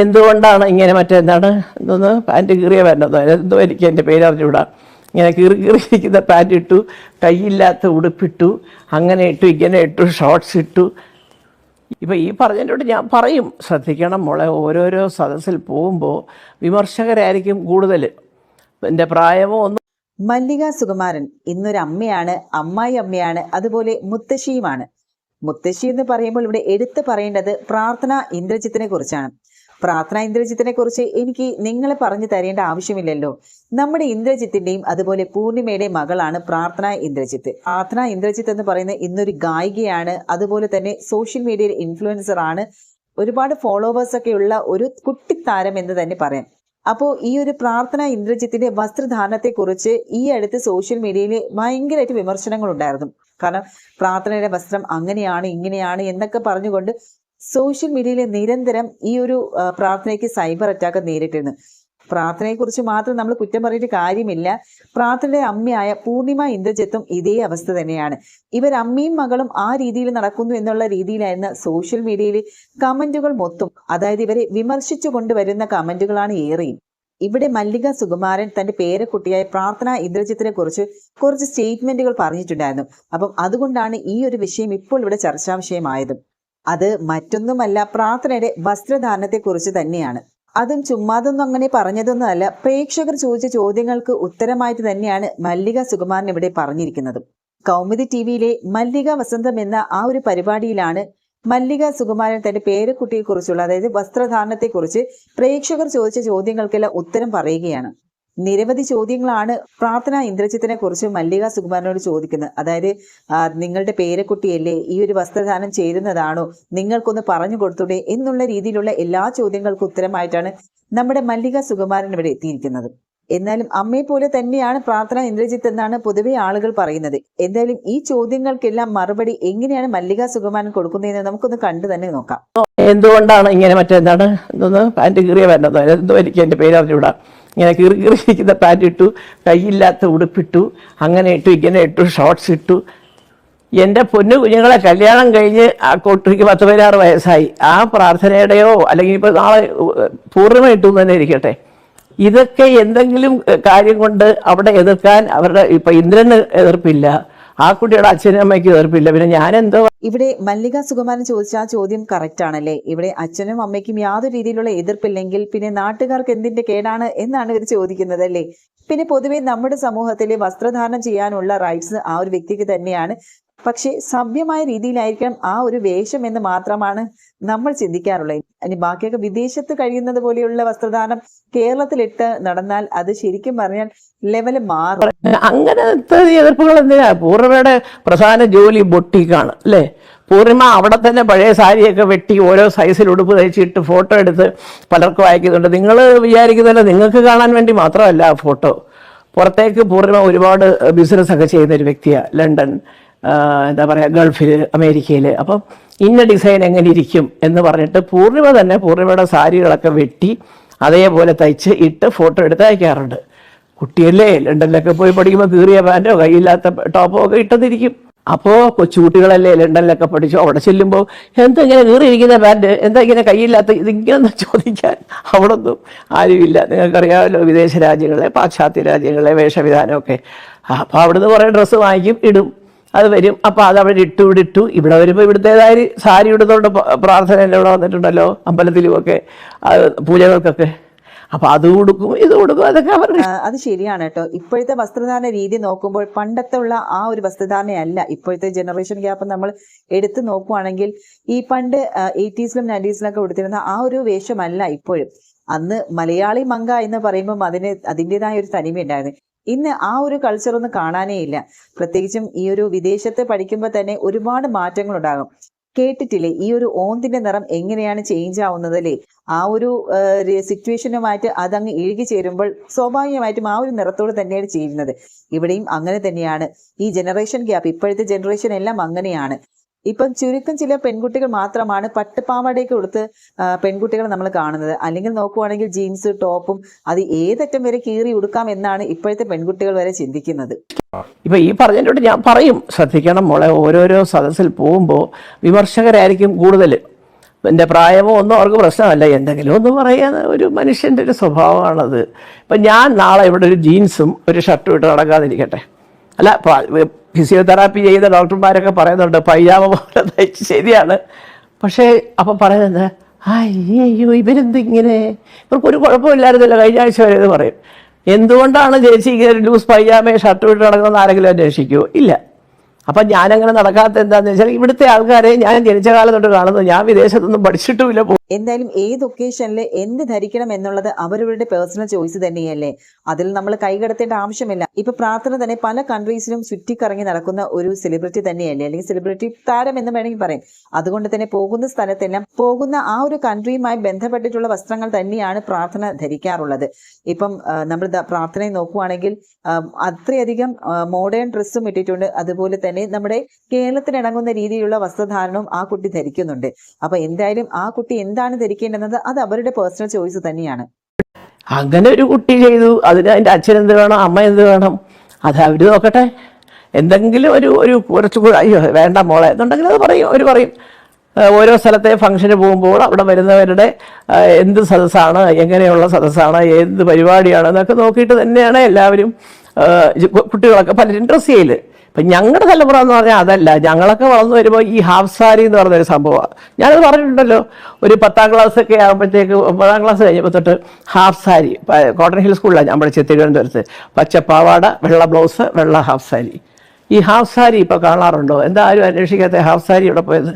എന്തുകൊണ്ടാണ് ഇങ്ങനെ മറ്റെന്താണ് എന്തോന്ന്? പാന്റ് കീറിയ പാന്റോ എന്തോ എനിക്ക് എന്റെ പേര് അറിഞ്ഞുകൂടാ. ഇങ്ങനെ കീറി കീറിയിരിക്കുന്ന പാന്റ് ഇട്ടു കൈയില്ലാത്ത ഉടുപ്പിട്ടു അങ്ങനെ ഇട്ടു ഇങ്ങനെ ഇട്ടു ഷോർട്ട്സ് ഇട്ടു. ഇപ്പം ഈ പറഞ്ഞതിനോട് ഞാൻ പറയും. ശ്രദ്ധിക്കണം മോളെ ഓരോരോ സദസ്സിൽ പോകുമ്പോൾ വിമർശകരായിരിക്കും കൂടുതൽ എന്റെ പ്രായമോ ഒന്നും മല്ലിക സുകുമാരൻ ഇന്നൊരു അമ്മയാണ് അമ്മായി അമ്മയാണ് അതുപോലെ മുത്തശ്ശിയുമാണ്. മുത്തശ്ശി എന്ന് പറയുമ്പോൾ ഇവിടെ എടുത്തു പറയേണ്ടത് പ്രാർത്ഥന ഇന്ദ്രജിത്തിനെ കുറിച്ചാണ്. പ്രാർത്ഥന ഇന്ദ്രജിത്തിനെ കുറിച്ച് എനിക്ക് നിങ്ങളെ പറഞ്ഞു തരേണ്ട ആവശ്യമില്ലല്ലോ. നമ്മുടെ ഇന്ദ്രജിത്തിന്റെയും അതുപോലെ പൂർണിമയുടെയും മകളാണ് പ്രാർത്ഥന ഇന്ദ്രജിത്ത്. പ്രാർത്ഥന ഇന്ദ്രജിത്ത് എന്ന് പറയുന്ന ഇന്നൊരു ഗായികയാണ്. അതുപോലെ തന്നെ സോഷ്യൽ മീഡിയയിൽ ഇൻഫ്ലുവൻസർ ആണ്. ഒരുപാട് ഫോളോവേഴ്സ് ഒക്കെ ഉള്ള ഒരു കുട്ടിത്താരം എന്ന് തന്നെ പറയാം. അപ്പോൾ ഈ ഒരു പ്രാർത്ഥന ഇന്ദ്രജിത്തിന്റെ വസ്ത്രധാരണത്തെ കുറിച്ച് ഈ അടുത്ത് സോഷ്യൽ മീഡിയയിൽ ഭയങ്കരമായിട്ട് വിമർശനങ്ങൾ ഉണ്ടായിരുന്നു കാരണം പ്രാർത്ഥനയുടെ വസ്ത്രം അങ്ങനെയാണ് ഇങ്ങനെയാണ് എന്നൊക്കെ പറഞ്ഞുകൊണ്ട് സോഷ്യൽ മീഡിയയിൽ നിരന്തരം ഈ ഒരു പ്രാർത്ഥനയ്ക്ക് സൈബർ അറ്റാക്ക് നേരിട്ടിരുന്നു. പ്രാർത്ഥനയെക്കുറിച്ച് മാത്രം നമ്മൾ കുറ്റം പറഞ്ഞിട്ട് കാര്യമില്ല. പ്രാർത്ഥനയുടെ അമ്മയായ പൂർണിമ ഇന്ദ്രജിത്തും ഇതേ അവസ്ഥ തന്നെയാണ്. ഇവർ അമ്മയും മകളും ആ രീതിയിൽ നടക്കുന്നു എന്നുള്ള രീതിയിലായിരുന്ന സോഷ്യൽ മീഡിയയിൽ കമന്റുകൾ മൊത്തം. അതായത് ഇവരെ വിമർശിച്ചു കൊണ്ടുവരുന്ന കമന്റുകളാണ് ഏറെയും. ഇവിടെ മല്ലിക സുകുമാരൻ തന്റെ പേരക്കുട്ടിയായ പ്രാർത്ഥന ഇന്ദ്രജിത്തിനെ കുറിച്ച് കുറച്ച് സ്റ്റേറ്റ്മെന്റുകൾ പറഞ്ഞിട്ടുണ്ടായിരുന്നു. അപ്പം അതുകൊണ്ടാണ് ഈ ഒരു വിഷയം ഇപ്പോൾ ഇവിടെ ചർച്ചാ വിഷയമായത് അത് മറ്റൊന്നുമല്ല പ്രാർത്ഥനയുടെ വസ്ത്രധാരണത്തെക്കുറിച്ച് തന്നെയാണ്. അതും ചുമ്മാതൊന്നും അങ്ങനെ പറഞ്ഞതൊന്നുമല്ല പ്രേക്ഷകർ ചോദിച്ച ചോദ്യങ്ങൾക്ക് ഉത്തരമായിട്ട് തന്നെയാണ് മല്ലിക സുകുമാരൻ ഇവിടെ പറഞ്ഞിരിക്കുന്നത്. കൗമുദി ടി വിയിലെ മല്ലിക വസന്തം എന്ന ആ ഒരു പരിപാടിയിലാണ് മല്ലിക സുകുമാരൻ തന്റെ പേരക്കുട്ടിയെക്കുറിച്ചുള്ള അതായത് വസ്ത്രധാരണത്തെക്കുറിച്ച് പ്രേക്ഷകർ ചോദിച്ച ചോദ്യങ്ങൾക്കെല്ലാം ഉത്തരം പറയുകയാണ്. നിരവധി ചോദ്യങ്ങളാണ് പ്രാർത്ഥന ഇന്ദ്രജിത്തിനെ കുറിച്ച് മല്ലിക സുകുമാരനോട് ചോദിക്കുന്നത്. അതായത് നിങ്ങളുടെ പേരക്കുട്ടിയല്ലേ ഈ ഒരു വസ്ത്രദാനം ചേരുന്നതാണോ നിങ്ങൾക്കൊന്ന് പറഞ്ഞു കൊടുത്തൂടെ എന്നുള്ള രീതിയിലുള്ള എല്ലാ ചോദ്യങ്ങൾക്കും ഉത്തരമായിട്ടാണ് നമ്മുടെ മല്ലിക സുകുമാരൻ ഇവിടെ എത്തിയിരിക്കുന്നത്. എന്നാലും അമ്മയെ പോലെ തന്നെയാണ് പ്രാർത്ഥന ഇന്ദ്രജിത്ത് എന്നാണ് പൊതുവെ ആളുകൾ പറയുന്നത്. എന്തായാലും ഈ ചോദ്യങ്ങൾക്കെല്ലാം മറുപടി എങ്ങനെയാണ് മല്ലിക സുകുമാരൻ കൊടുക്കുന്നതെന്ന് നമുക്കൊന്ന് കണ്ടു തന്നെ നോക്കാം. എന്തുകൊണ്ടാണ് ഇങ്ങനെ മറ്റെന്താണ് എന്തോന്ന് പാന്റ് കീറിയ വരണത് എന്തോ എനിക്ക് എന്റെ പേര് അറിഞ്ഞുകൂടാ. ഇങ്ങനെ കീറി കീറിയിരിക്കുന്ന പാന്റ് ഇട്ടു കൈയില്ലാത്ത ഉടുപ്പിട്ടു അങ്ങനെ ഇട്ടു ഇങ്ങനെ ഇട്ടു ഷോർട്സ് ഇട്ടു. എന്റെ പൊന്നു കുഞ്ഞുങ്ങളെ കല്യാണം കഴിഞ്ഞ് ആ കോട്ടിക്ക് പത്ത് പതിനാറ് വയസ്സായി. ആ പ്രാർത്ഥനയുടെയോ അല്ലെങ്കിൽ ഇപ്പോൾ നാളെ പൂർണമായിട്ടും തന്നെ ഇരിക്കട്ടെ. ഇതൊക്കെ എന്തെങ്കിലും കാര്യം കൊണ്ട് അവിടെ എതിർക്കാൻ അവരുടെ ഇപ്പം ഇന്ദ്രന് എതിർപ്പില്ല. ആ കുട്ടിയുടെ അച്ഛനും അമ്മയ്ക്ക് എതിർപ്പില്ല. പിന്നെ ഞാനെന്തോ ഇവിടെ മല്ലിക സുകുമാരൻ ചോദിച്ച ആ ചോദ്യം കറക്റ്റ് ആണല്ലേ? ഇവിടെ അച്ഛനും അമ്മയ്ക്കും യാതൊരു രീതിയിലുള്ള എതിർപ്പില്ലെങ്കിൽ പിന്നെ നാട്ടുകാർക്ക് എന്തിന്റെ കേടാണ് എന്നാണ് ഇവർ ചോദിക്കുന്നത് അല്ലേ? പിന്നെ പൊതുവെ നമ്മുടെ സമൂഹത്തിൽ വസ്ത്രധാരണം ചെയ്യാനുള്ള റൈറ്റ്സ് ആ ഒരു വ്യക്തിക്ക് തന്നെയാണ്. പക്ഷേ സഭ്യമായ രീതിയിലായിരിക്കണം ആ ഒരു വേഷം എന്ന് മാത്രമാണ് നമ്മൾ ചിന്തിക്കാറുള്ളത്. ഇനി ബാക്കിയൊക്കെ വിദേശത്ത് കഴിയുന്നത് പോലെയുള്ള വസ്ത്രധാരണം കേരളത്തിലിട്ട് നടന്നാൽ അത് ശരിക്കും പറഞ്ഞാൽ ലെവൽ മാറും. അങ്ങനത്തെ എതിർപ്പുകൾ എന്തിനാ? പൂർണിമയുടെ പ്രധാന ജോലി ബൊട്ടിക്കാണ് അല്ലേ? പൂർണിമ അവിടെ തന്നെ പഴയ സാരിയൊക്കെ വെട്ടി ഓരോ സൈസിൽ ഉടുപ്പ് തയ്ച്ചിട്ട് ഫോട്ടോ എടുത്ത് പലർക്കും അയക്കുന്നുണ്ട്. നിങ്ങൾ വിചാരിക്കുന്നില്ല നിങ്ങൾക്ക് കാണാൻ വേണ്ടി മാത്രമല്ല ആ ഫോട്ടോ പുറത്തേക്ക് പൂർണിമ ഒരുപാട് ബിസിനസ് ഒക്കെ ചെയ്യുന്ന ഒരു വ്യക്തിയാണ് ലണ്ടൻ എന്താ പറയുക ഗൾഫിൽ അമേരിക്കയിൽ അപ്പം ഇന്ന ഡിസൈൻ എങ്ങനെ ഇരിക്കും എന്ന് പറഞ്ഞിട്ട് പൂർണിമ തന്നെ പൂർണിമയുടെ സാരികളൊക്കെ വെട്ടി അതേപോലെ തയ്ച്ച് ഇട്ട് ഫോട്ടോ എടുത്ത് അയക്കാറുണ്ട്. കുട്ടിയല്ലേ ലണ്ടനിലൊക്കെ പോയി പഠിക്കുമ്പോൾ കീറിയ പാന്റോ കയ്യില്ലാത്ത ടോപ്പോ ഒക്കെ ഇട്ടതിരിക്കും അപ്പോൾ കൊച്ചുകുട്ടികളല്ലേ ലണ്ടനിലൊക്കെ പഠിച്ചു. അവിടെ ചെല്ലുമ്പോൾ എന്താ ഇങ്ങനെ കീറിയിരിക്കുന്ന പാന്റ് എന്താ ഇങ്ങനെ കയ്യില്ലാത്ത ഇതിങ്ങനെ ചോദിക്കാൻ അവിടെ ഒന്നും ആരുമില്ല. നിങ്ങൾക്കറിയാമല്ലോ വിദേശ രാജ്യങ്ങളെ പാശ്ചാത്യ രാജ്യങ്ങളെ വേഷവിധാനമൊക്കെ. അപ്പോൾ അവിടുന്ന് കുറേ ഡ്രസ്സ് വാങ്ങിക്കും ഇടും. അത് വരും. അപ്പോൾ അത് അവിടെ ഇട്ടു ഇവിടെ ഇട്ടു ഇവിടെ വരുമ്പോൾ ഇവിടുത്തേതായ സാരി ഇടുന്നതുകൊണ്ട് ഇവിടെ വന്നിട്ടുണ്ടല്ലോ അമ്പലത്തിലുമൊക്കെ. പൂജകൾക്കൊക്കെ. അപ്പോൾ അത് കൊടുക്കും ഇത് കൊടുക്കും അതൊക്കെ അവരുടെ അത് ശരിയാണ് കേട്ടോ. ഇപ്പോഴത്തെ വസ്ത്രധാരണ രീതി നോക്കുമ്പോൾ പണ്ടത്തെ ഉള്ള ആ ഒരു വസ്ത്രധാരണയല്ല. ഇപ്പോഴത്തെ ജനറേഷൻ ഗ്യാപ്പ് നമ്മൾ എടുത്തു നോക്കുവാണെങ്കിൽ ഈ പണ്ട് എയ്റ്റീസിലും നയന്റീസിലൊക്കെ കൊടുത്തിരുന്ന ആ ഒരു വേഷമല്ല ഇപ്പോഴും. അന്ന് മലയാളി മങ്ക എന്ന് പറയുമ്പോൾ അതിന് അതിന്റെതായ ഒരു തനിമ ഉണ്ടായിരുന്നു. ഇന്ന് ആ ഒരു കൾച്ചർ ഒന്നും കാണാനേ ഇല്ല. പ്രത്യേകിച്ചും ഈ ഒരു വിദേശത്ത് പഠിക്കുമ്പോൾ തന്നെ ഒരുപാട് മാറ്റങ്ങൾ ഉണ്ടാകും കേട്ടിട്ടില്ലേ? ഈ ഒരു ഓന്തിന്റെ നിറം എങ്ങനെയാണ് ചേഞ്ച് ആവുന്നത് അല്ലേ ആ ഒരു സിറ്റുവേഷനുമായിട്ട് അതങ്ങ് ഇഴുകി ചേരുമ്പോൾ സ്വാഭാവികമായിട്ടും ആ ഒരു നിറത്തോട് തന്നെയാണ് ചേരുന്നത്. ഇവിടെയും അങ്ങനെ തന്നെയാണ്. ഈ ജനറേഷൻ ഗ്യാപ്പ് ഇപ്പോഴത്തെ ജനറേഷൻ എല്ലാം അങ്ങനെയാണ്. ഇപ്പം ചുരുക്കം ചില പെൺകുട്ടികൾ മാത്രമാണ് പട്ടുപാവാടയൊക്കെ കൊടുത്ത് പെൺകുട്ടികൾ നമ്മൾ കാണുന്നത്. അല്ലെങ്കിൽ നോക്കുവാണെങ്കിൽ ജീൻസ് ടോപ്പും അത് ഏതറ്റം വരെ കീറി ഉടുക്കാം എന്നാണ് ഇപ്പോഴത്തെ പെൺകുട്ടികൾ വരെ ചിന്തിക്കുന്നത്. ഇപ്പൊ ഈ പറഞ്ഞതിനോട് ഞാൻ പറയും. ശ്രദ്ധിക്കണം മോളെ ഓരോരോ സദസ്സിൽ പോകുമ്പോൾ വിമർശകരായിരിക്കും കൂടുതൽ. എന്റെ പ്രായമോ ഒന്നും അവർക്ക് പ്രശ്നമല്ല. എന്തെങ്കിലും ഒന്ന് പറയാൻ ഒരു മനുഷ്യന്റെ ഒരു സ്വഭാവമാണത്. ഇപ്പം ഞാൻ നാളെ ഇവിടെ ഒരു ജീൻസും ഒരു ഷർട്ടും ഇട്ട് നടക്കാതിരിക്കട്ടെ. അല്ല ഫിസിയോതെറാപ്പി ചെയ്ത ഡോക്ടർമാരൊക്കെ പറയുന്നുണ്ട് പൈജാമ പോലെ തയ്ച്ച് ശരിയാണ്. പക്ഷേ അപ്പം പറയുന്നത് അയ്യോ ഇവരെന്തിങ്ങനെ ഇവർക്കൊരു കുഴപ്പമില്ലായിരുന്നല്ലോ കഴിഞ്ഞ ആഴ്ച വരെ ഇത് പറയും. എന്തുകൊണ്ടാണ് ചേച്ചി ഇങ്ങനെ ലൂസ് പൈജാമയെ ഷർട്ട് വിട്ട് നടക്കുന്നത് ആരെങ്കിലും അന്വേഷിക്കുമോ ഇല്ല. അപ്പം ഞാനങ്ങനെ നടക്കാത്ത എന്താന്ന് വെച്ചാൽ ഇവിടുത്തെ ആൾക്കാരെ ഞാൻ ജനിച്ച കാലം തൊട്ട് കാണുന്നു. ഞാൻ വിദേശത്തൊന്നും പഠിച്ചിട്ടുമില്ല. എന്തായാലും ഏത് ഒക്കേഷനിൽ എന്ത് ധരിക്കണം എന്നുള്ളത് അവരവരുടെ പേഴ്സണൽ ചോയ്സ് തന്നെയല്ലേ? അതിൽ നമ്മൾ കൈകടത്തേണ്ട ആവശ്യമില്ല. ഇപ്പൊ പ്രാർത്ഥന തന്നെ പല കൺട്രീസിലും ചുറ്റിക്കറങ്ങി നടക്കുന്ന ഒരു സെലിബ്രിറ്റി തന്നെയല്ലേ? അല്ലെങ്കിൽ സെലിബ്രിറ്റി താരം എന്ന് വേണമെങ്കിൽ പറയാം. അതുകൊണ്ട് തന്നെ പോകുന്ന സ്ഥലത്തെല്ലാം പോകുന്ന ആ ഒരു കൺട്രിയുമായി ബന്ധപ്പെട്ടിട്ടുള്ള വസ്ത്രങ്ങൾ തന്നെയാണ് പ്രാർത്ഥന ധരിക്കാറുള്ളത്. ഇപ്പം നമ്മൾ പ്രാർത്ഥനയെ നോക്കുവാണെങ്കിൽ അത്രയധികം മോഡേൺ ഡ്രസ്സും ഇട്ടിട്ടുണ്ട്. അതുപോലെ തന്നെ നമ്മുടെ കേരളത്തിന് ഇണങ്ങുന്ന രീതിയിലുള്ള വസ്ത്രധാരണവും ആ കുട്ടി ധരിക്കുന്നുണ്ട്. അപ്പൊ എന്തായാലും ആ കുട്ടി എന്താണ് ധരിക്കേണ്ടത് അത് അവരുടെ പേഴ്സണൽ ചോയ്സ് തന്നെയാണ്. അങ്ങനെ ഒരു കുട്ടി ചെയ്തു. അതിന് അതിന്റെ അച്ഛൻ എന്ത് വേണം? അമ്മ എന്ത് വേണം? അത് അവർ നോക്കട്ടെ. എന്തെങ്കിലും ഒരു ഒരു കുറച്ച് അയ്യോ വേണ്ട മോളെ എന്നുണ്ടെങ്കിൽ അത് പറയും. അവർ പറയും. ഓരോ സ്ഥലത്തെ ഫംഗ്ഷന് പോകുമ്പോൾ അവിടെ വരുന്നവരുടെ എന്ത് സദസ്സാണ് എങ്ങനെയുള്ള സദസ്സാണ് എന്ത് പരിപാടിയാണ് എന്നൊക്കെ നോക്കിയിട്ട് തന്നെയാണ് എല്ലാവരും കുട്ടികളൊക്കെ പലരും ഡ്രസ്സ് ചെയ്യൽ. ഇപ്പം ഞങ്ങളുടെ തലമുറ എന്ന് പറഞ്ഞാൽ അതല്ല. ഞങ്ങളൊക്കെ വളർന്നു വരുമ്പോൾ ഈ ഹാഫ് സാരി എന്ന് പറഞ്ഞൊരു സംഭവമാണ് ഞാനത് പറഞ്ഞിട്ടുണ്ടല്ലോ. ഒരു പത്താം ക്ലാസ് ഒക്കെ ആകുമ്പോഴത്തേക്ക് ഒമ്പതാം ക്ലാസ് കഴിഞ്ഞപ്പോൾ തൊട്ട് ഹാഫ് സാരി കോട്ടൺ ഹിൽ സ്കൂളിലാണ് ഞാൻ പഠിച്ചത് തിരുവനന്തപുരത്ത്. പച്ച പാവാട വെള്ള ബ്ലൗസ് വെള്ള ഹാഫ് സാരി ഈ ഹാഫ് സാരി ഇപ്പോൾ കാണാറുണ്ടോ? എന്താ ആരും അന്വേഷിക്കാത്ത ഹാഫ് സാരി ഇവിടെ പോയത്?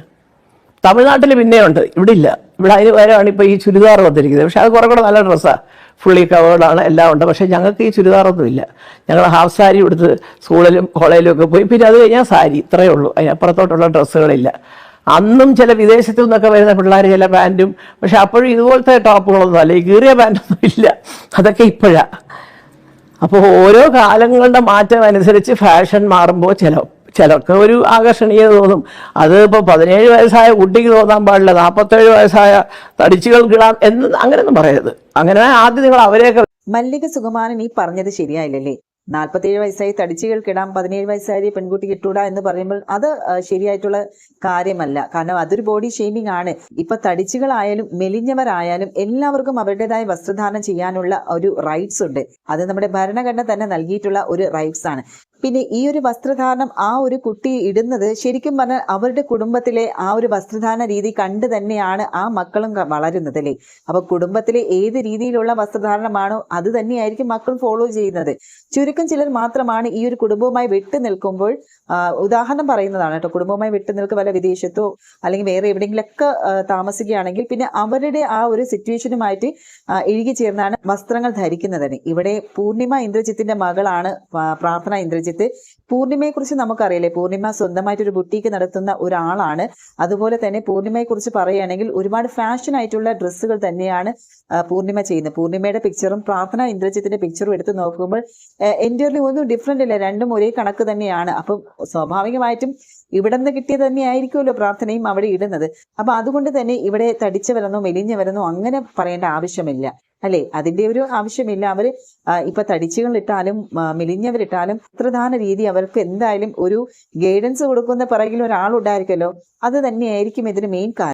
തമിഴ്നാട്ടിൽ പിന്നെയുണ്ട്. ഇവിടെ ഇല്ല. ഇവിടെ അതിന് പകരമാണ് ഇപ്പോൾ ഈ ചുരിദാർ വന്നിരിക്കുന്നത്. പക്ഷെ അത് കുറേ കൂടെ നല്ല ഡ്രസ്സാണ് ഫുള്ളി കവേർഡാണ് എല്ലാം ഉണ്ട്. പക്ഷേ ഞങ്ങൾക്ക് ഈ ചുരിദാറൊന്നും ഇല്ല. ഞങ്ങൾ ഹാഫ് സാരി എടുത്ത് സ്കൂളിലും കോളേജിലും ഒക്കെ പോയി. പിന്നെ അത് കഴിഞ്ഞാൽ സാരി ഇത്രയേ ഉള്ളൂ. അതിനപ്പുറത്തോട്ടുള്ള ഡ്രസ്സുകളില്ല അന്നും ചില വിദേശത്തു നിന്നൊക്കെ വരുന്ന പിള്ളേർ ചില പാന്റും പക്ഷെ അപ്പോഴും ഇതുപോലത്തെ ടോപ്പുകളൊന്നും അല്ല. ഈ കീറിയ പാന്റൊന്നും ഇല്ല. അതൊക്കെ ഇപ്പോഴാണ് അപ്പോൾ ഓരോ കാലങ്ങളുടെ മാറ്റം അനുസരിച്ച് ഫാഷൻ മാറുമ്പോൾ ചില ചിലർക്ക് ഒരു ആകർഷണീയത തോന്നും. അത് ഇപ്പോൾ പതിനേഴ് വയസ്സായ കുട്ടിക്ക് തോന്നാൻ പാടില്ല നാൽപ്പത്തേഴ് വയസ്സായ തടിച്ചുകൾ കിടാം എന്ന് അങ്ങനെയൊന്നും പറയരുത്. അങ്ങനെ ആദ്യം നിങ്ങൾ അവരെയൊക്കെ മല്ലിക സുകുമാരൻ ഈ പറഞ്ഞത് ശരിയായില്ലല്ലേ? നാൽപ്പത്തേഴ് വയസ്സായി തടിച്ചുകൾ കിടാം പതിനേഴ് വയസ്സായി പെൺകുട്ടി കിട്ടൂടാ എന്ന് പറയുമ്പോൾ അത് ശരിയായിട്ടുള്ള കാര്യമല്ല. കാരണം അതൊരു ബോഡി ഷെയ്മിങ് ആണ്. ഇപ്പൊ തടിച്ചുകളായാലും മെലിഞ്ഞവരായാലും എല്ലാവർക്കും അവരുടേതായ വസ്ത്രധാരണം ചെയ്യാനുള്ള ഒരു റൈറ്റ്സ് ഉണ്ട്. അത് നമ്മുടെ ഭരണഘടന തന്നെ നൽകിയിട്ടുള്ള ഒരു റൈറ്റ്സ് ആണ്. പിന്നെ ഈ ഒരു വസ്ത്രധാരണം ആ ഒരു കുട്ടി ഇടുന്നത് ശരിക്കും പറഞ്ഞാൽ അവരുടെ കുടുംബത്തിലെ ആ ഒരു വസ്ത്രധാരണ രീതി കണ്ട് തന്നെയാണ് ആ മക്കളും വളരുന്നത് അല്ലേ? അപ്പൊ കുടുംബത്തിലെ ഏത് രീതിയിലുള്ള വസ്ത്രധാരണമാണോ അത് തന്നെയായിരിക്കും മക്കൾ ഫോളോ ചെയ്യുന്നത്. ചുരുക്കം ചിലർ മാത്രമാണ് ഈ ഒരു കുടുംബവുമായി വിട്ടു നിൽക്കുമ്പോൾ ഉദാഹരണം പറയുന്നതാണ് കേട്ടോ. കുടുംബവുമായി വിട്ടു നിൽക്കുക വല്ല വിദേശത്തോ അല്ലെങ്കിൽ വേറെ എവിടെയെങ്കിലൊക്കെ താമസിക്കുകയാണെങ്കിൽ പിന്നെ അവരുടെ ആ ഒരു സിറ്റുവേഷനുമായിട്ട് ഇഴുകി ചേർന്നാണ് വസ്ത്രങ്ങൾ ധരിക്കുന്നത് ഇവിടെ പൂർണിമ ഇന്ദ്രജിത്തിന്റെ മകളാണ് പ്രാർത്ഥന ഇന്ദ്രജിത്ത്. പൂർണിമയെ കുറിച്ച് നമുക്കറിയില്ലേ? പൂർണിമ സ്വന്തമായിട്ട് ഒരു ബുട്ടീക്ക് നടത്തുന്ന ഒരാളാണ്. അതുപോലെ തന്നെ പൂർണിമയെക്കുറിച്ച് പറയുകയാണെങ്കിൽ ഒരുപാട് ഫാഷൻ ആയിട്ടുള്ള ഡ്രസ്സുകൾ തന്നെയാണ് പൂർണിമ ചെയ്യുന്നത്. പൂർണിമയുടെ പിക്ചറും പ്രാർത്ഥന ഇന്ദ്രജിത്തിന്റെ പിക്ചറും എടുത്ത് നോക്കുമ്പോൾ എന്റെ ഒന്നും ഡിഫറെന്റ് ഇല്ല രണ്ടും ഒരേ കണക്ക് തന്നെയാണ്. അപ്പം സ്വാഭാവികമായിട്ടും ഇവിടെ നിന്ന് കിട്ടിയത് തന്നെ ആയിരിക്കുമല്ലോ പ്രാർത്ഥനയും അവിടെ ഇടുന്നത്. അപ്പൊ അതുകൊണ്ട് തന്നെ ഇവിടെ തടിച്ചവരെന്നോ മെലിഞ്ഞവരെന്നോ അങ്ങനെ പറയേണ്ട ആവശ്യമില്ല. അല്ലെ? അതിന്റെ ഒരു ആവശ്യമില്ല. അവർ ആ, ഇപ്പൊ തടിച്ചുകളിട്ടാലും മെലിഞ്ഞവരിട്ടാലും പ്രധാന രീതി അവർക്ക് എന്തായാലും ഒരു ഗൈഡൻസ് കൊടുക്കുന്ന പിറകിൽ ഒരാളുണ്ടായിരിക്കുമല്ലോ അത് തന്നെയായിരിക്കും ഇതിന് മെയിൻ കാരണം.